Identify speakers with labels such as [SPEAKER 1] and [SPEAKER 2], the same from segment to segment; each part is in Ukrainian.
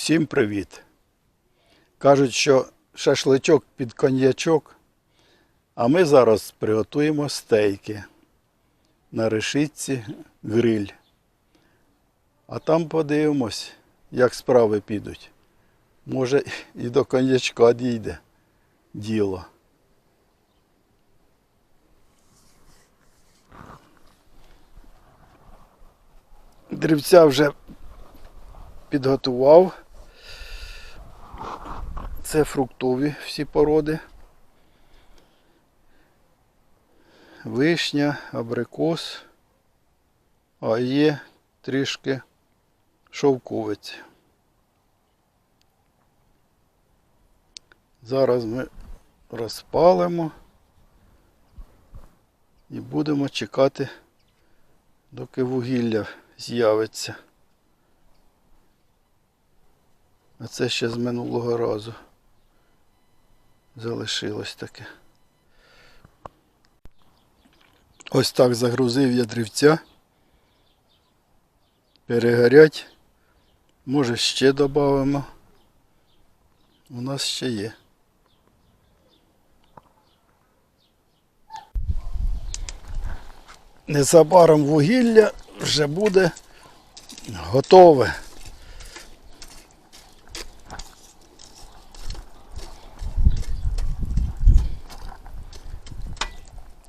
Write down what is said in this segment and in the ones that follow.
[SPEAKER 1] Всім привіт! Кажуть, що шашличок під коньячок, а ми зараз приготуємо стейки на решітці гриль. А там подивимось, як справи підуть. Може і до коньячка дійде діло. Дрівця вже підготував. Це фруктові всі породи. Вишня, абрикос, а є трішки шовковиці. Зараз ми розпалимо і будемо чекати, доки вугілля з'явиться. А це ще з минулого разу залишилось таке. Ось так загрузив я дрівця. Перегорять. Може ще додамо. У нас ще є. Незабаром вугілля вже буде готове.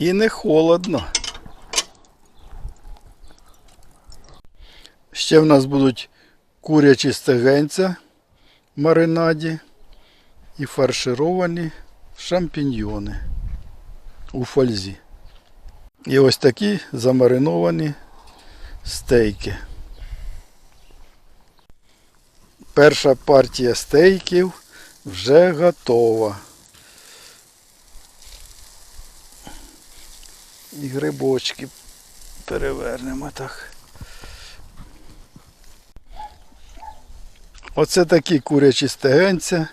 [SPEAKER 1] І не холодно. Ще в нас будуть курячі стегенця в маринаді і фаршировані шампіньйони у фользі. І ось такі замариновані стейки. Перша партія стейків вже готова. І грибочки перевернемо так. Оце такі курячі стегенця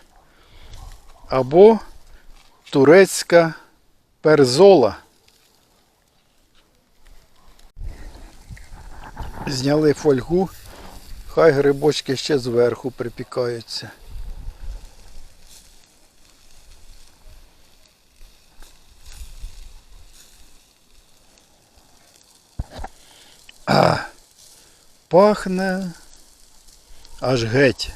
[SPEAKER 1] або турецька перзола. Зняли фольгу, хай грибочки ще зверху припікаються. Пахне аж геть.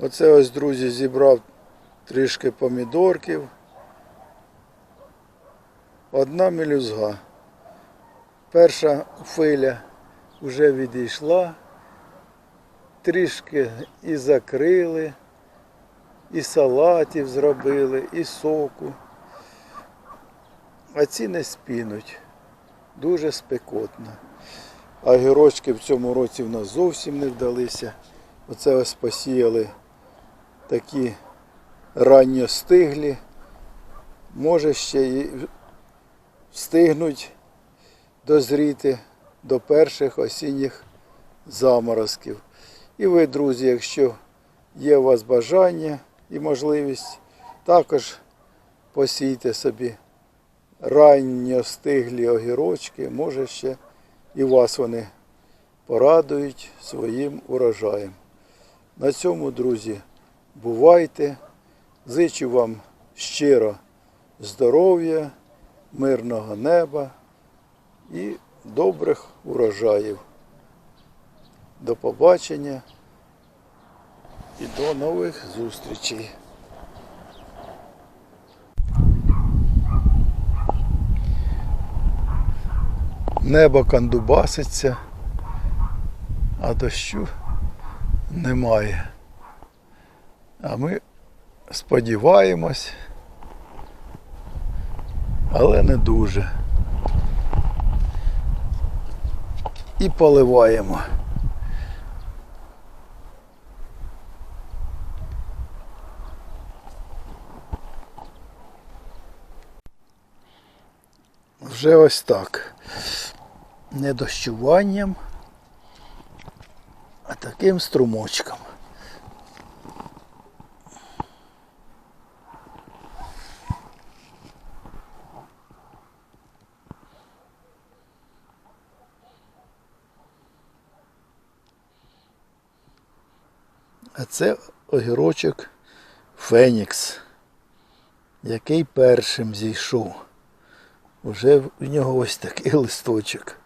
[SPEAKER 1] Оце ось, друзі, зібрав трішки помідорків. Одна мелюзга. Перша филя вже відійшла, трішки і закрили, і салатів зробили, і соку. А ці не спінуть. Дуже спекотно. А гірочки в цьому році в нас зовсім не вдалися. Оце ось посіяли такі ранньо стиглі. Може ще і встигнуть дозріти до перших осінніх заморозків. І ви, друзі, якщо є у вас бажання і можливість, також посійте собі ранньо стиглі огірочки, може ще і вас вони порадують своїм урожаєм. На цьому, друзі, бувайте. Зичу вам щиро здоров'я, мирного неба і добрих урожаїв. До побачення і до нових зустрічей. Небо кандубаситься, а дощу немає. А ми сподіваємось, але не дуже. І поливаємо. Вже ось так. Не дощуванням, а таким струмочком. А це огірочок Фенікс, який першим зійшов. Уже в нього ось такий листочок.